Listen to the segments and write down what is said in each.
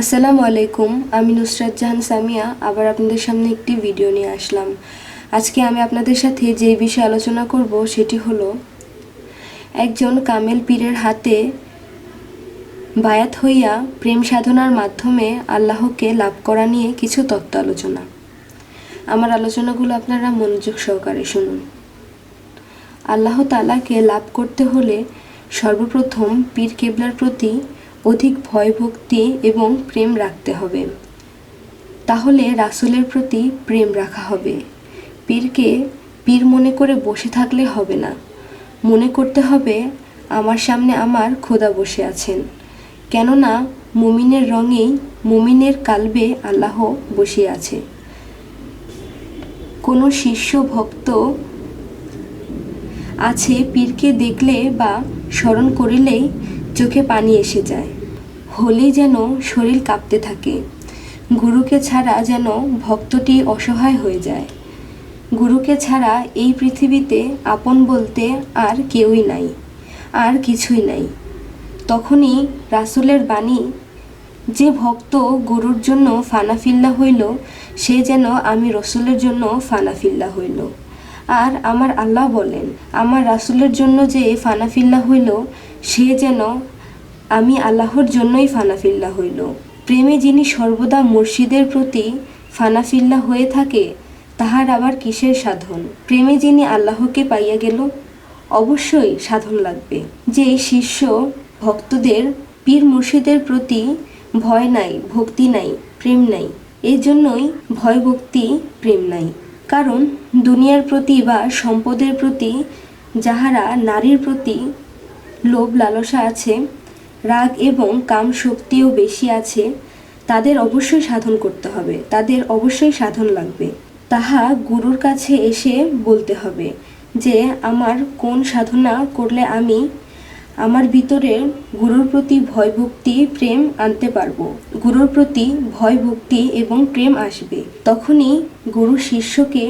আসসালামু আলাইকুম, আমি নুসরাত জাহান সামিয়া, আবার আপনাদের সামনে একটি ভিডিও নিয়ে আসলাম। আজকে আমি আপনাদের সাথে যে বিষয়ে আলোচনা করব সেটি হলো, একজন কামেল পীরের হাতে বায়াত হইয়া প্রেম সাধনার মাধ্যমে আল্লাহকে লাভ করা নিয়ে কিছু তত্ত্ব আলোচনা। আমার আলোচনাগুলো আপনারা মনোযোগ সহকারে শুনুন। আল্লাহ তালাকে লাভ করতে হলে সর্বপ্রথম পীর কেবলার প্রতি অধিক ভয় ভক্তি এবং প্রেম রাখতে হবে। তাহলে রাসূলের প্রতি প্রেম রাখা হবে। পীরকে, পীর মনে করে বসে থাকলে হবে না। মনে করতে হবে, আমার সামনে আমার খোদা বসে আছেন। কেননা, মুমিনের রঙেই মুমিনের কালবে আল্লাহ বসে আছে। কোনো শিষ্য, ভক্ত আছে পীরকে দেখলে বা স্মরণ করিলেই চোখে পানি এসে যায়। হলেই যেন শরীর কাঁপতে থাকে। গুরুকে ছাড়া যেন ভক্তটি অসহায় হয়ে যায়। গুরুকে ছাড়া এই পৃথিবীতে আপন বলতে আর কেউই নাই, আর কিছুই নাই। তখনই রাসূলের বাণী, যে ভক্ত গুরুর জন্য ফানাফিল্লা হইল, সে যেন আমি রসুলের জন্য ফানাফিল্লা হইল। আর আমার আল্লাহ বলেন, আমার রাসূলের জন্য যে ফানাফিল্লা হইল, সে যেন আমি আল্লাহর জন্যই ফানাফিল্লা হইল। প্রেমে যিনি সর্বদা মুর্শিদের প্রতি ফানাফিল্লা হয়ে থাকে, তাহার আবার কিসের সাধন? প্রেমে যিনি আল্লাহকে পাইয়া গেল, অবশ্যই সাধন লাগবে। যে শিষ্য ভক্তদের, পীর মুর্শিদের প্রতি ভয় নাই, ভক্তি নাই, প্রেম নাই, এই জন্যই ভয় ভক্তি, প্রেম নাই। কারণ দুনিয়ার প্রতি বা সম্পদের প্রতি যাহারা নারীর প্রতি লোভ লালসা আছে রাগ এবং কাম শক্তিও বেশি আছে, তাদের অবশ্যই সাধন করতে হবে, তাদের অবশ্যই সাধন লাগবে। তাহা গুরুর কাছে এসে বলতে হবে যে, আমার কোন সাধনা করলে আমি আমার ভিতরে গুরুর প্রতি ভয় ভক্তি, প্রেম আনতে পারব? গুরুর প্রতি ভয় ভক্তি এবং প্রেম আসবে, তখনই গুরু শিষ্যকে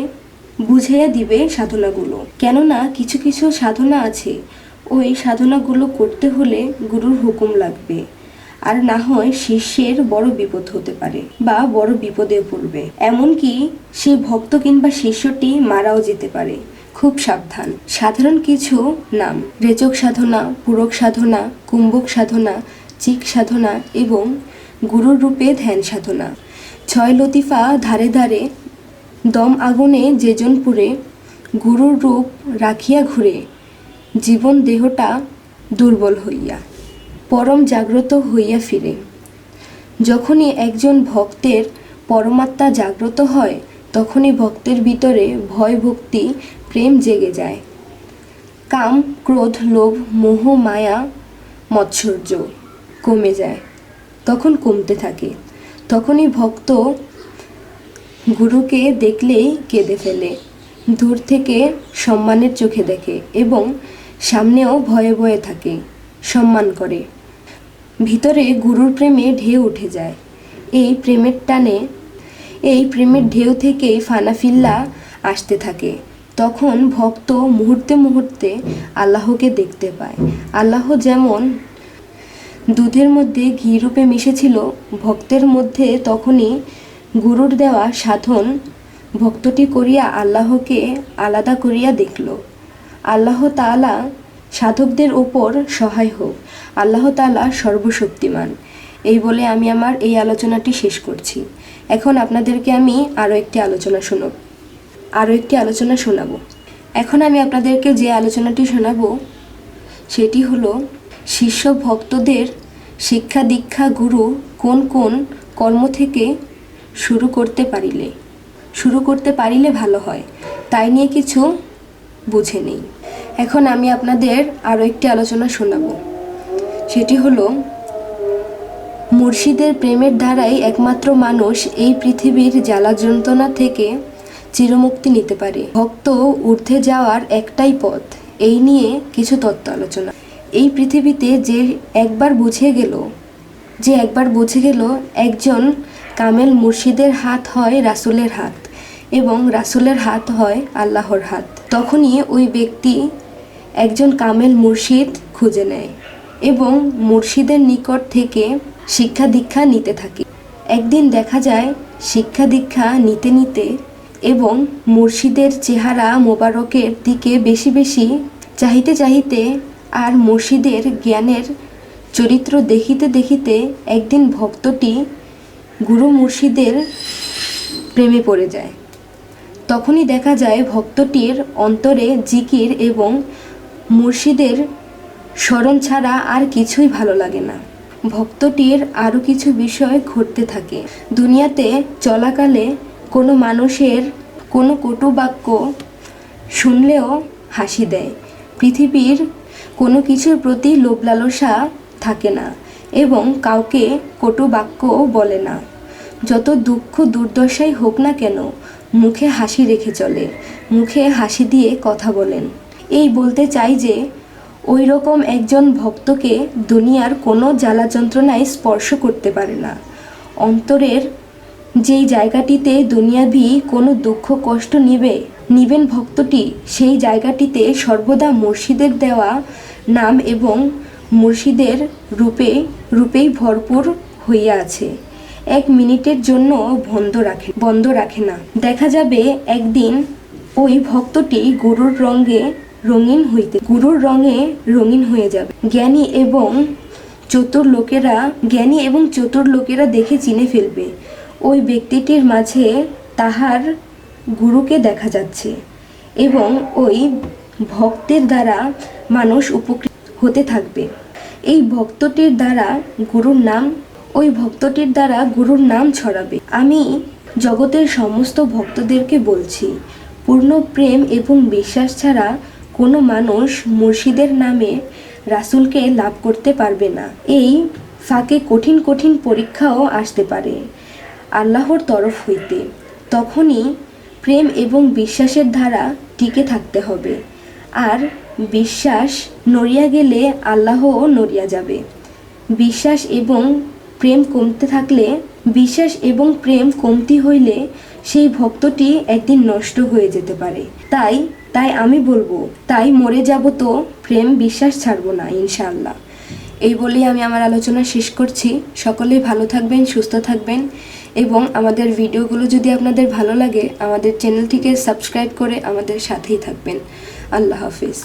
বুঝাইয়া দিবে সাধনাগুলো। কেননা কিছু কিছু সাধনা আছে ওই সাধনাগুলো করতে হলে গুরুর হুকুম লাগবে। আর না হয় শিষ্যের বড় বিপদ হতে পারে বা বড় বিপদে পড়বে। এমনকি সে ভক্ত কিংবা শিষ্যটি মারাও যেতে পারে। খুব সাবধান। সাধারণ কিছু নাম, রেচক সাধনা, পূরক সাধনা, কুম্ভক সাধনা, চিক সাধনা এবং গুরুর রূপে ধ্যান সাধনা। ছয় লতিফা ধারে ধারে দম আগুনে যেজন পুরে গুরুর রূপ রাখিয়া ঘুরে। জীবন দেহটা দুর্বল হইয়া, পরম জাগ্রত হইয়া ফিরে। যখনই একজন ভক্তের পরমাত্মা জাগ্রত হয়, তখনই ভক্তের ভিতরে ভয়, ভক্তি, প্রেম জেগে যায়। কাম, ক্রোধ, লোভ, মোহ, মায়া, মৎসর্য কমে যায়, তখন কমতে থাকে। তখনই ভক্ত গুরুকে দেখলেই কেঁদে ফেলে, দূর থেকে সম্মানের চোখে দেখে এবং সামনেও ভয়ে ভয়ে থাকে, সম্মান করে। ভিতরে গুরুর প্রেমে ঢেউ উঠে যায়। এই প্রেমের টানে, এই প্রেমের ঢেউ থেকেই ফানাফিল্লা আসতে থাকে। তখন ভক্ত মুহূর্তে মুহূর্তে আল্লাহকে দেখতে পায়। আল্লাহ যেমন দুধের মধ্যে ঘি রূপে মিশেছিল, ভক্তের মধ্যে তখনই গুরুর দেওয়া সাধন ভক্তটি করিয়া আল্লাহকে আলাদা করিয়া দেখল। আল্লাহ তাআলা সাধকদের ওপর সহায় হোক। আল্লাহ তাআলা সর্বশক্তিমান। এই বলে আমি আমার এই আলোচনাটি শেষ করছি। এখন আপনাদেরকে আমি আরও একটি আলোচনা শোনাব। আরও একটি আলোচনা শোনাব। এখন আমি আপনাদেরকে যে আলোচনাটি শোনাব, সেটি হলো, শিষ্য ভক্তদের শিক্ষা দীক্ষা গুরু কোন কোন কর্ম থেকে শুরু করতে পারিলে, শুরু করতে পারিলে ভালো হয়, তাই নিয়ে কিছু বুঝে নেই। এখন আমি আপনাদের আরও একটি আলোচনা শোনাবো। সেটি হলো, মুর্শিদের প্রেমের দ্বারাই একমাত্র মানুষ এই পৃথিবীর জ্বালা যন্ত্রণা থেকে চিরমুক্তি নিতে পারে। ভক্ত ঊর্ধ্বে যাওয়ার একটাই পথ, এই নিয়ে কিছু তত্ত্ব আলোচনা এই পৃথিবীতে যে একবার বুঝে গেল, যে একবার বুঝে গেল একজন কামেল মুর্শিদের হাত হয় রাসুলের হাত এবং রাসূলের হাত হয় আল্লাহর হাত। তখনই ওই ব্যক্তি একজন কামেল মুর্শিদ খুঁজে নেয় এবং মুর্শিদের নিকট থেকে শিক্ষা দীক্ষা নিতে থাকে। একদিন দেখা যায় শিক্ষা দীক্ষা নিতে নিতে এবং মুর্শিদের চেহারা মোবারকের দিকে বেশি বেশি চাহিতে চাহিতে আর মুর্শিদের জ্ঞানের চরিত্র দেখিতে দেখিতে একদিন ভক্তটি গুরু মুর্শিদের প্রেমে পড়ে যায়। তখনই দেখা যায় ভক্তটির অন্তরে জিকির এবং মুর্শিদের স্মরণ ছাড়া আর কিছুই ভালো লাগে না। ভক্তটির আরও কিছু বিষয় ঘটতে থাকে। দুনিয়াতে চলাকালে কোনো মানুষের কোনো কটু বাক্য শুনলেও হাসি দেয়। পৃথিবীর কোনো কিছুর প্রতি লোভ লালসা থাকে না এবং কাউকে কটু বাক্য বলে না। যত দুঃখ দুর্দশাই হোক না কেন, মুখে হাসি রেখে চলে। মুখে হাসি দিয়ে কথা বলেন। এই বলতে চাই যে ওই রকম একজন ভক্তকে দুনিয়ার কোনো জ্বালা যন্ত্রণায় স্পর্শ করতে পারে না। অন্তরের যেই জায়গাটিতে দুনিয়াভি কোনো দুঃখ, কষ্ট নিবে, নিবেন ভক্তটি, সেই জায়গাটিতে সর্বদা মুর্শিদের দেওয়া নাম এবং মুর্শিদের রূপে, রূপেই ভরপুর হইয়া আছে। এক মিনিটের জন্য বন্ধ রাখে বন্ধ রাখে না। দেখা যাবে একদিন ওই ভক্তটি গুরুর রঙে রঙিন হইতে। গুরুর রঙে রঙিন হয়ে যাবে। জ্ঞানী এবং চতুর লোকেরা, জ্ঞানী এবং চতুর লোকেরা দেখে চিনে ফেলবে। ওই ব্যক্তিটির মাঝে তাহার গুরুকে দেখা যাচ্ছে এবং ওই ভক্তের দ্বারা মানুষ উপকৃত হতে থাকবে। এই ভক্তটির দ্বারা গুরুর নাম, ওই ভক্তটির দ্বারা গুরুর নাম ছড়াবে। আমি জগতের সমস্ত ভক্তদেরকে বলছি, পূর্ণ প্রেম এবং বিশ্বাস ছাড়া কোনো মানুষ মুর্শিদের নামে রাসূলকে লাভ করতে পারবে না। এই ফাঁকে কঠিন কঠিন পরীক্ষাও আসতে পারে আল্লাহর তরফ হইতে। তখনই প্রেম এবং বিশ্বাসের ধারা টিকে থাকতে হবে। আর বিশ্বাস নড়িয়া গেলে আল্লাহও নড়িয়া যাবে। বিশ্বাস এবং প্রেম কমতে থাকলে, বিশ্বাস এবং প্রেম কমতি হইলে সেই ভক্তটি একদিন নষ্ট হয়ে যেতে পারে। তাই তাই আমি বলব, তাই মরে যাব তো, প্রেম বিশ্বাস ছাড়বো না ইনশাল্লাহ এই বলেই আমি আমার আলোচনা শেষ করছি। সকলেই ভালো থাকবেন, সুস্থ থাকবেন এবং আমাদের ভিডিওগুলো যদি আপনাদের ভালো লাগে, আমাদের চ্যানেলটিকে সাবস্ক্রাইব করে আমাদের সাথেই থাকবেন। আল্লাহ হাফিজ।